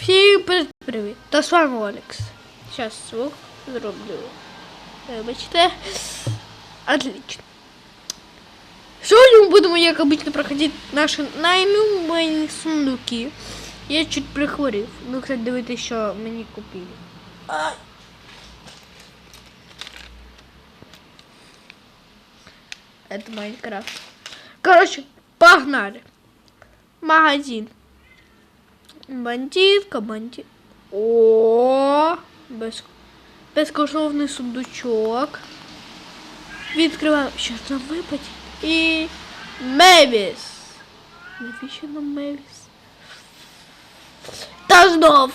Всім привіт! привіт! Та з вами Олекс. Зараз звук зроблю. Вибачте. Отлично. Сьогодні ми будемо, як обычно, проходити наші найнумені сундуки. Я чуть прихворів. Ну, кстати, дивитися, що мені купили. Ай. Это Майнкрафт. Короче, погнали. Магазин. Бандитка, бандит. О, без... безкоштовний сундучок. Відкриваємо. Що нам випадить? І Мевіс. Навіщо нам Мевіс? Та знов!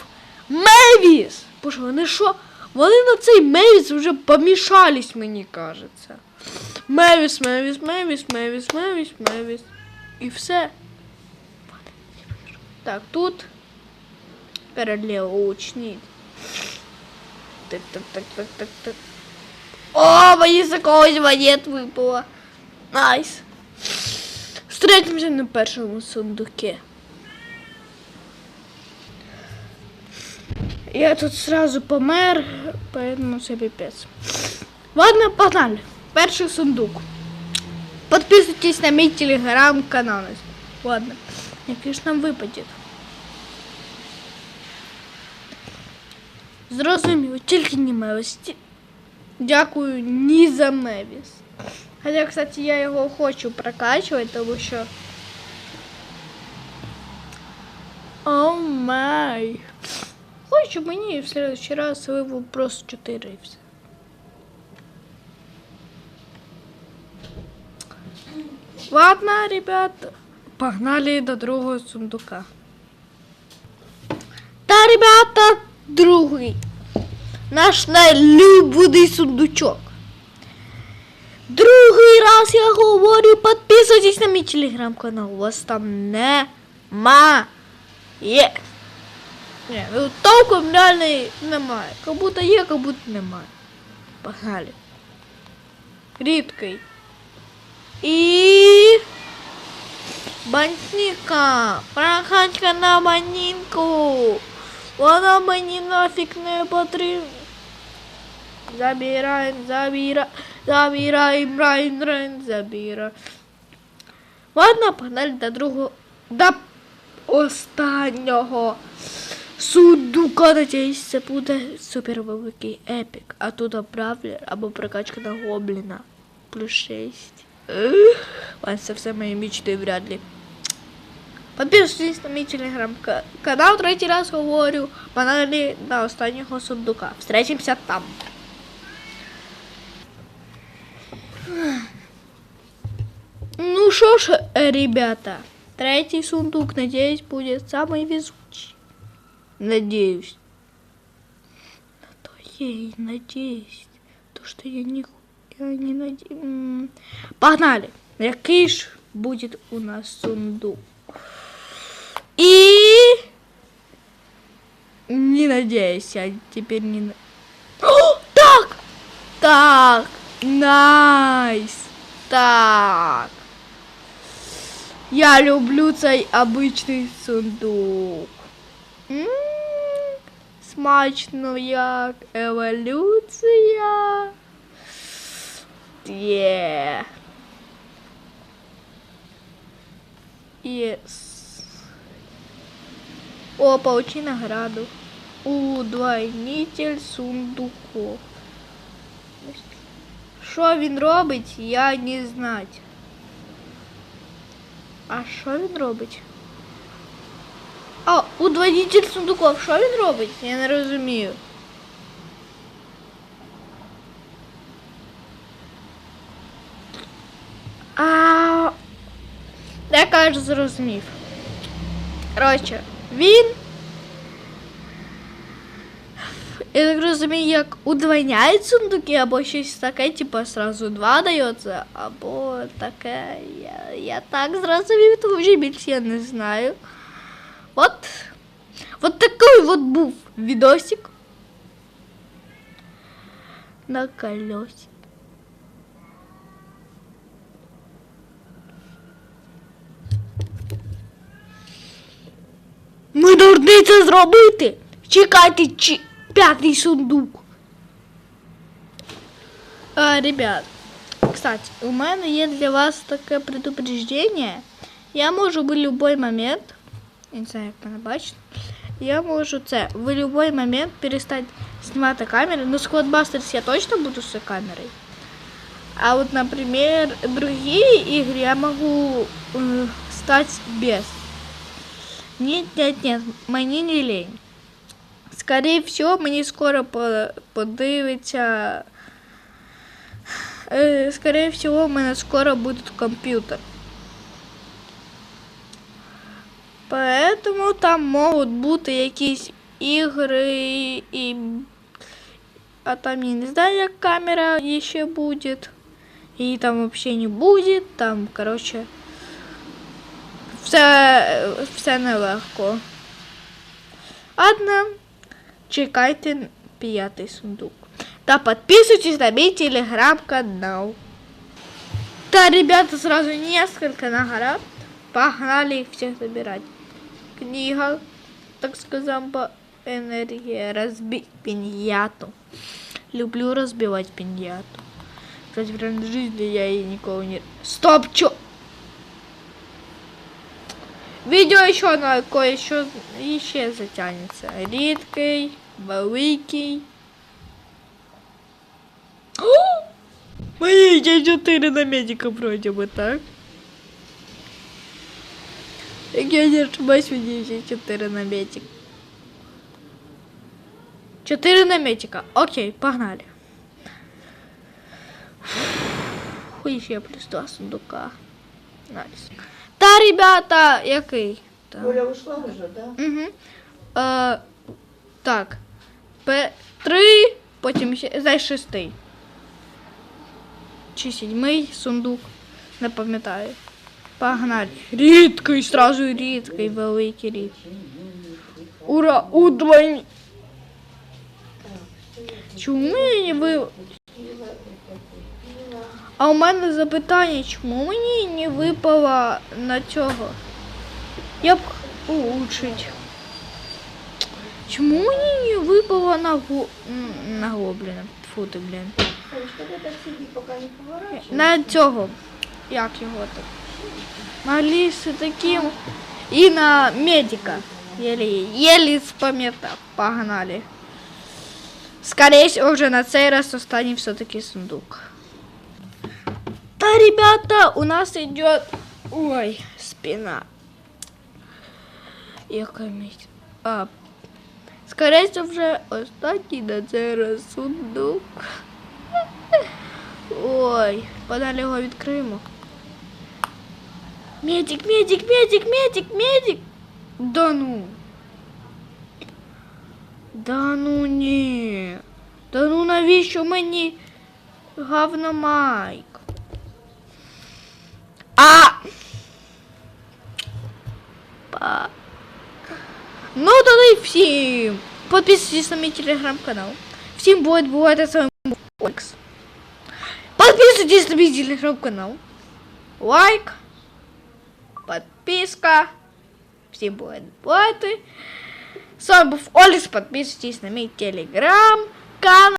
Мевіс! Боже, вони що? Вони на цей Мевіс вже помішались, мені кажеться. Мевіс, Мевіс, Мевіс, Мевіс, Мевіс, Мевіс. І все. Так, тут перелеучник. Так, так, так, так, так, так. О, мені з якогось монет випало. Найс. Встретимося на першому сундуке. Я тут сразу помер, поэтому все пипец. Ладно, погнали. Перший сундук. Подписывайтесь на мой телеграм-канал. Ладно. Який ж нам випадет? Зрозуміло, тільки не Мевіс. Ті- Дякую ні за Мевіс. Хоча, кстати, я його хочу прокачувати, тому що. О май. Хочу мені в следующий раз виву просто 4 і все. Ладно, ребят, погнали до другого сундука. Та, ребята, другий. Наш найлюблений сундучок. Другий раз я говорю, підписуйтесь на мій телеграм-канал. У вас там нема. Є. Ні, ну толком реально немає. Как будто є, как будто немає. Погнали. Рідкий. І... Бантніка. Прокачка на банінку. Вона мені нафіг не потрібна. Забираємо, забираємо, забираємо, райн, забираємо. Ладно, погнали до другого, до останнього сундука. Надіюсь, це буде супер великий епік. А тут бравлер або прокачка на гобліна. Плюс 6. Ладно, це все мої мечти вряд ли. Подписывайтесь на мій телеграм-канал, третій раз говорю. Погнали на останнього сундука. Встретимся там. Ну що ж, е, ребята, третій сундук, надеюсь, будет самый везучий. Надеюсь. На то я и надеюсь. То, что я не, я не надеюсь. Погнали. Який ж будет у нас сундук? И... Не надеюсь, я теперь не... О, так! Так! Найс! Так! Я люблю цей обичний сундук. М, Смачно як еволюція. Є. О, получи награду. Удвойнитель сундуков. Що він робить, я не знаю. А що він робить? А, удвойнитель сундуков, що він робить? Я не розумію. А... Я кажу, зрозумів. Коротше, він. Я так розумію, як удвойняють сундуки, або щось таке, типу, сразу два дається, або таке. Я, я так зрозумів, тому що більше я не знаю. От. От такий от був відосик. На колесі. Ми повинні це зробити. Чекайте чи... п'ятий сундук. А, ребят, кстати, у мене є для вас таке предупреждение. Я можу в будь-який момент, я не знаю, як мене бачите, я можу це в будь-який момент перестати знімати камеру. Ну, Squad Busters я точно буду з камерою. А вот, например, другие игры я могу э, стать без. Нет, нет, нет, мені не лень. Скорее всего, мені скоро по- подивиться. Е, Скорее всего, у мене скоро буде комп'ютер. Поэтому там можуть бути якісь ігри і. А там я не знаю, як камера ще буде. И там вообще не будет, там, короче, все, все нелегко. Ладно, чекайте п'ятий сундук. Та підписуйтесь на мій телеграм-канал. Да, ребята, сразу несколько наград. Погнали их всех забирать. Книга, так скажем, по энергии. Разбить пиньяту. Люблю разбивать пиньяту. Кстати, в реальной жизни я и никого не... Стоп, чё? Видео еще на кое-что еще затянется. Редкий, великий. О! Мои є 4 на медика вроде бы, так? Я не ошибаюсь, у нее є 4 на медик. 4 на медика. Окей, погнали. Хуй ще плюс два сундука. Найс. Та, ребята, який? Та. Оля ушла вже, да? Угу. Е, так. П- три, потім ще, знаєш, шестий. Чи сідьмий сундук. Не пам'ятаю. Погнали. Рідкий, сразу рідкий, великий рідкий. Ура, удвоєнь. Чому ви... А у мене запитання, чому мені не випало на цього? Я б улучшить. Чому мені не випало на го... на гобліна? Фу ти, блін. На цього. Як його так? На таким. І на медика. Єлі, єлі спам'ятав. Погнали. Скорее всего, уже на цей раз останній все-таки сундук. Да, ребята, у нас идет... Ой, спина. Яка місць. А, скорее всего, вже останній на цей раз сундук. Ой, подалі його відкриємо. Медик, медик, медик, медик, медик. Да ну. Да ну ні. Да ну навіщо мені говномайк? А! Па. Ну тоді всім. Подписывайтесь на мой телеграм-канал. Всем будет, бывает, это с вами Олекс. Подписывайтесь на мой телеграм-канал. Лайк. Подписка. Всем будет, бывает. С вами был Олекс. Подписывайтесь на мой телеграм-канал.